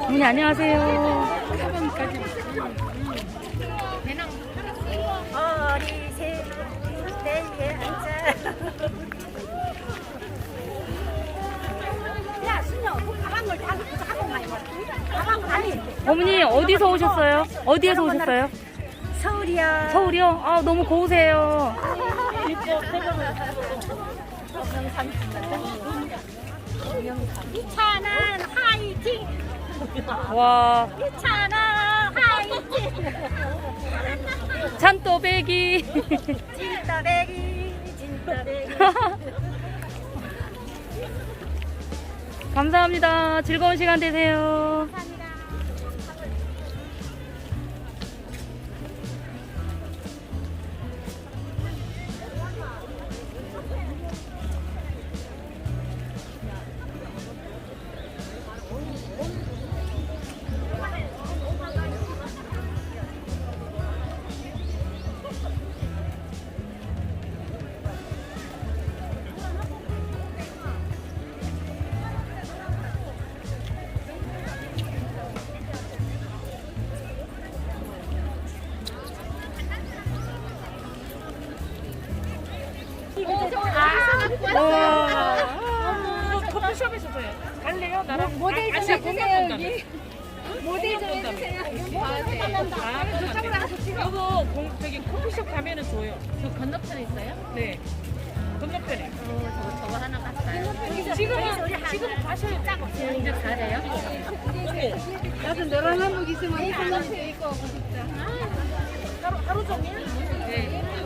어머니 안녕하세요. 어머니 어디서 오셨어요? 어디에서 오셨어요? 서울이야 서울이요? 아 너무 고우세요. 이찬은 화이팅 와 이찬은 화이팅 잔또배기. 진짜배기 진짜배기 감사합니다. 즐거운 시간 되세요. 와. 커피숍에서 줘요. 나랑 모델 아, 좀 아, 해주세요 공감 여기 모델 좀 해주세요 아, 저쪽으로 가서 찍어. 이거 공, 저기 커피숍 가면은 줘요. 저 건너편에 있어요? 네. 건너편에. 저거 하나 갔어요 지금은 지금 가셔야 짜고 이제 가래요? 나도 너랑 한복 있으면 이 건너편에 입고 오고 싶다. 하루 종일. 네.